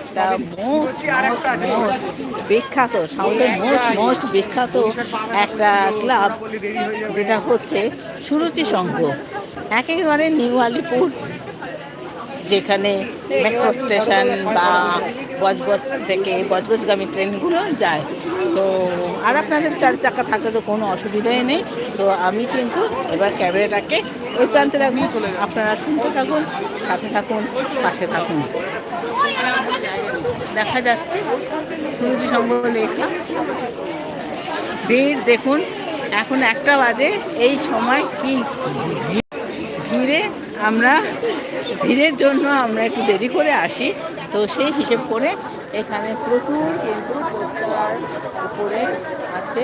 একটা most most most বিখ্যাত সাউথের মোস্ট মোস্ট বিখ্যাত একটা ক্লাব যেটা হচ্ছে সুরুচি সংঘ। একেবারে নিউ আলিপুর যেখানে মেট্রো স্টেশন বা বজবজ থেকে বজবজগামী ট্রেনগুলো যায়। তো আর আপনাদের চার চাকা থাকলে তো কোনো অসুবিধাই নেই। তো আমি কিন্তু এবার ক্যামেরাটাকে ওই প্রান্তে রাখব। আপনারা শুনতে থাকুন, সাথে থাকুন, পাশে থাকুন। দেখা যাচ্ছে সুরুচি সংঘ লেখা। ভিড় দেখুন, এখন একটা বাজে, এই সময় কি ভিড়ে আমরা ভিড়ের জন্য আমরা একটু দেরি করে আসি। তো সেই হিসেব করে এখানে প্রচুর কিন্তু পোস্টার উপরে আছে।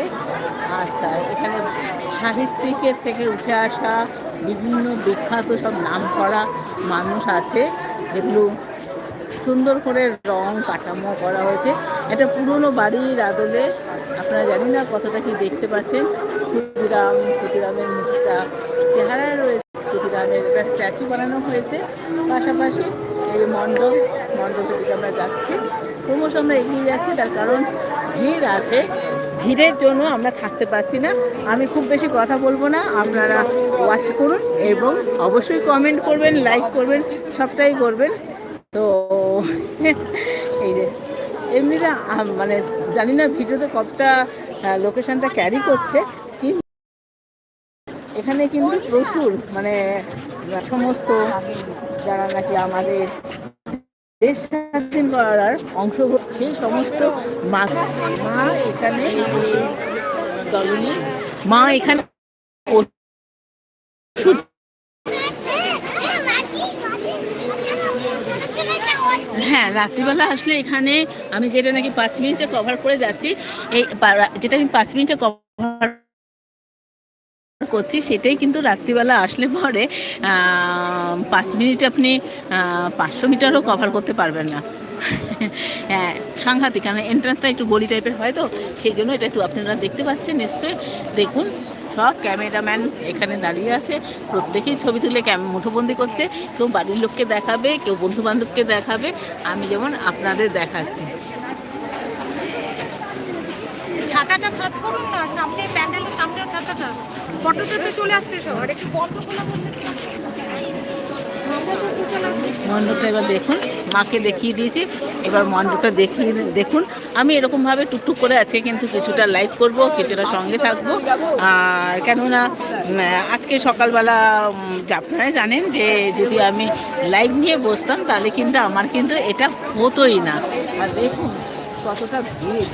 আচ্ছা এখানে সাহিত্যিকের থেকে উঠে আসা বিভিন্ন বিখ্যাত সব নাম করা মানুষ আছে। যেগুলো সুন্দর করে রং কাঠামো করা হয়েছে। এটা পুরনো বাড়ির আদলে আপনারা জানি না কতটা কি দেখতে পাচ্ছেন। ক্ষুদিরাম, ক্ষুদিরামের মুখটা চেহারায় স্ট্যাচু বানানো হয়েছে। পাশাপাশি এই মণ্ডপ, মণ্ডপের দিকে আমরা যাচ্ছি। ক্রমশ আমরা এগিয়ে যাচ্ছি, তার কারণ ভিড় আছে। ভিড়ের জন্য আমরা থাকতে পারছি না। আমি খুব বেশি কথা বলব না, আপনারা ওয়াচ করুন এবং অবশ্যই কমেন্ট করবেন লাইক করবেন, সবটাই করবেন। তো, এই যে, এমনিতে আম- মানে জানি না ভিডিওতে কতটা লোকেশনটা ক্যারি করছে, কিন্তু এখানে কিন্তু প্রচুর মানে সমস্ত যারা নাকি আমাদের দেশ স্বাধীন করার অংশ সেই সমস্ত মা মা এখানে মা এখানে হ্যাঁ রাত্রিবেলা আসলে এখানে আমি যেটা নাকি পাঁচ মিনিটে কভার করে যাচ্ছি, এই যেটা আমি পাঁচ মিনিটে কভার করছি, সেটাই কিন্তু রাত্রিবেলা আসলে পরে পাঁচ মিনিট আপনি পাঁচশো মিটারও কভার করতে পারবেন না। হ্যাঁ সাংঘাতিক, কারণ এন্ট্রান্সটা একটু গলি টাইপের হয় তো, সেই জন্য এটা একটু আপনারা দেখতে পাচ্ছেন নিশ্চয়ই। দেখুন, সব ক্যামেরাম্যান এখানে দাঁড়িয়ে আছে, প্রত্যেকেই ছবি তুলে মুঠোবন্দি করছে। কেউ বাড়ির লোককে দেখাবে, কেউ বন্ধু বান্ধবকে দেখাবে, আমি যেমন আপনাদের দেখাচ্ছি। ছাতাটা ভাত করুন না, সামনে, প্যান্ডেলের সামনে ছাতাটা খোলা মণ্ডপটা এবার দেখুন, মাকে দেখিয়ে দিয়েছি। এবার মণ্ডপটা দেখিয়ে দেখুন। আমি এরকমভাবে টুকটুক করে আছি কিন্তু কিছুটা লাইভ করব, কিছুটা সঙ্গে থাকব। আর কেননা আজকে সকালবেলা আপনারা জানেন যে যদি আমি লাইভ নিয়ে বসতাম, তাহলে কিন্তু আমার কিন্তু এটা হতোই না। আর দেখুন, কতটা ভিড়।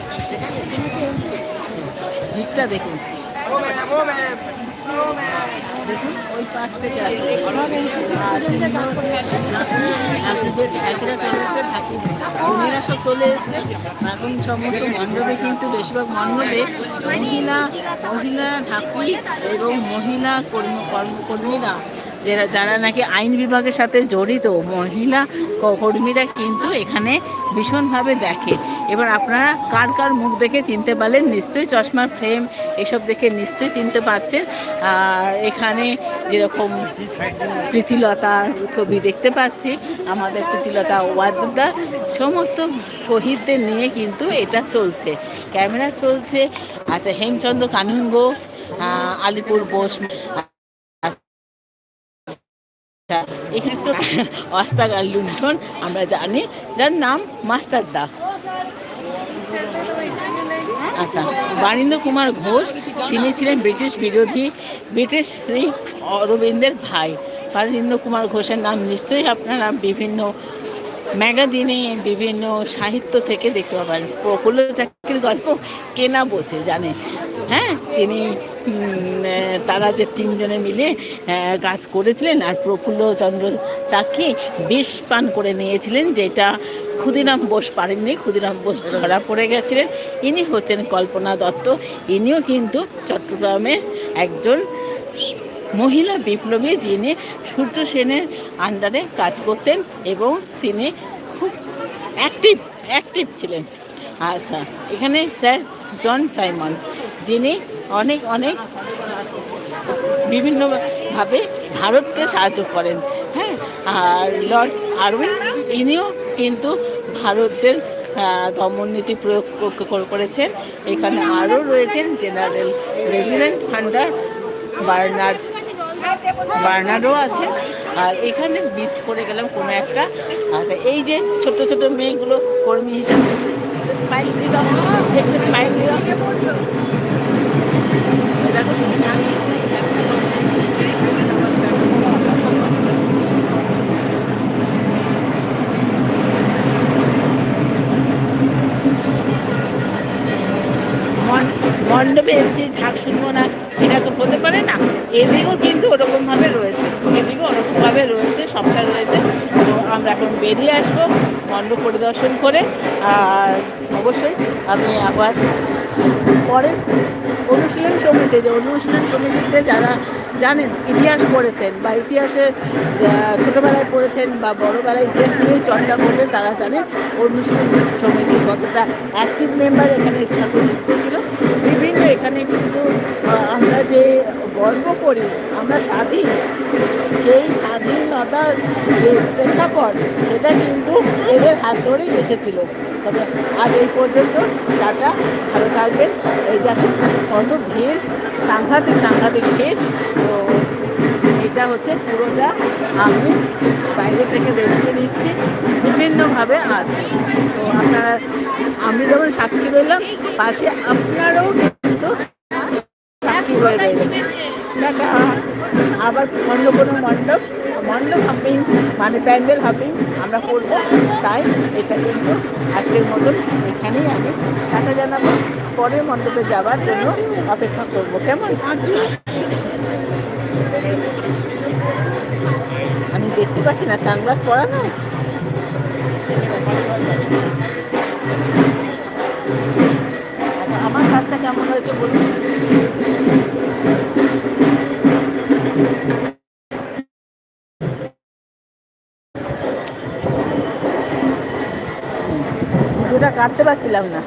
ভিড়টা দেখুন। দেখুন চলে এসছে ঠাকুর। উনিরা সব চলে এসছে এখন সমস্ত মণ্ডপে কিন্তু বেশিরভাগ মণ্ডপে মহিলা মহিলা ঠাকুর এবং মহিলা কর্ম কর্মকর্মীরা যারা যারা নাকি আইন বিভাগের সাথে জড়িত, মহিলা কর্মীরা কিন্তু এখানে ভীষণভাবে দেখে। এবার আপনারা কার কার মুখ দেখে চিনতে পারলেন? নিশ্চয়ই চশমার ফ্রেম, এসব দেখে নিশ্চয়ই চিনতে পারছেন। আর এখানে যেরকম প্রীতিলতার ছবি দেখতে পাচ্ছি, আমাদের প্রীতিলতা ওয়াদুদা, সমস্ত শহীদদের নিয়ে কিন্তু এটা চলছে। ক্যামেরা চলছে। আচ্ছা হেমচন্দ্র কানুঙ্গ আলিপুর বোস। এখানে তো অস্তাগার লুণ্ঠন, আমরা জানি। যার নাম মাস্টারদা আচ্ছা বারীন্দ্র কুমার ঘোষ তিনি ছিলেন ব্রিটিশ বিরোধী, ব্রিটিশ শ্রী অরবিন্দের ভাই। বারীন্দ্র কুমার ঘোষের নাম নিশ্চয়ই আপনারা বিভিন্ন ম্যাগাজিনে, বিভিন্ন সাহিত্য থেকে দেখতে পাবেন। প্রফুল্ল চাকরির গল্প কেনা বোঝে, জানে। হ্যাঁ তিনি তারা যে তিনজনে মিলে কাজ করেছিলেন আর প্রফুল্ল চন্দ্র চাকি বিষ পান করে নিয়েছিলেন, যেটা ক্ষুদিরাম বোস পারেননি, ক্ষুদিরাম বোস ধরা পড়ে গেছিলেন। ইনি হচ্ছেন কল্পনা দত্ত, ইনিও কিন্তু চট্টগ্রামের একজন মহিলা বিপ্লবী যিনি সূর্য সেনের আন্ডারে কাজ করতেন এবং তিনি খুব অ্যাক্টিভ অ্যাক্টিভ ছিলেন। আচ্ছা এখানে স্যার জন সাইমন। যিনি অনেক অনেক বিভিন্নভাবে ভারতকে সাহায্য করেন। হ্যাঁ আর লর্ড আরউইন ইনিও কিন্তু ভারতের দমননীতি প্রয়োগ করেছেন। এখানে আরও রয়েছেন জেনারেল রেজিডেন্ট ফান্ডার বার্নার্ড বার্নারও আছে আর এখানে মিস করে গেলাম কোনো একটা। এই যে ছোট ছোট মেয়েগুলো কর্মী হিসাবে স্মাইল দিল একটু স্মাইল দিল মন- মণ্ডপে এসছি, ঢাক শুনব না এটা তো হতে পারে না। এদিকেও কিন্তু ওরকমভাবে রয়েছে, এদিকেও ওরকমভাবে রয়েছে, সবটা রয়েছে। তো আমরা এখন বেরিয়ে আসব। মণ্ডপ পরিদর্শন করে, আর অবশ্যই আমি আবার পরের অনুশীলন সমিতি, যে অনুশীলন সমিতিতে যারা জানেন ইতিহাস পড়েছেন বা ইতিহাসে ছোটোবেলায় পড়েছেন বা বড়োবেলায় ইতিহাস নিয়ে চর্চা করছেন, তারা জানেন অনুশীলন সমিতি কতটা অ্যাক্টিভ মেম্বার এখানে সাথে যুক্ত ছিল। বিভিন্ন এখানে কিন্তু আমরা যে গর্ব করি, আমরা স্বাধীন সেই স্বাধীনতার যে প্রেক্ষাপট, সেটা কিন্তু এদের হাত ধরেই এসেছিল। তবে আজ এই পর্যন্ত টাটা, ভালো থাকবেন। এই দেখো কত ভিড়, সাংঘাতিক সাংঘাতিক ভিড়। তো এটা হচ্ছে পুরোটা আমি বাইরে থেকে দেখিয়ে দিচ্ছি। বিভিন্নভাবে আছে। তো আপনারা, আমি যেমন সাক্ষী রইলাম, পাশে আপনারাও কিন্তু সাক্ষী রয়ে আবার অন্য কোনো মণ্ডপ মণ্ডপ হপিং মানে প্যান্ডেল হপিং আমরা করব। তাই এটা কিন্তু আজকের মতন এখানেই আমি টাটা জানাব। পরের মণ্ডপে যাওয়ার জন্য অপেক্ষা করব। কেমন? আমি দেখতে পাচ্ছি না, সানগ্লাস পরা না? আচ্ছা আমার কাজটা কেমন হয়েছে বলুন? কাটতে পারছিলাম না।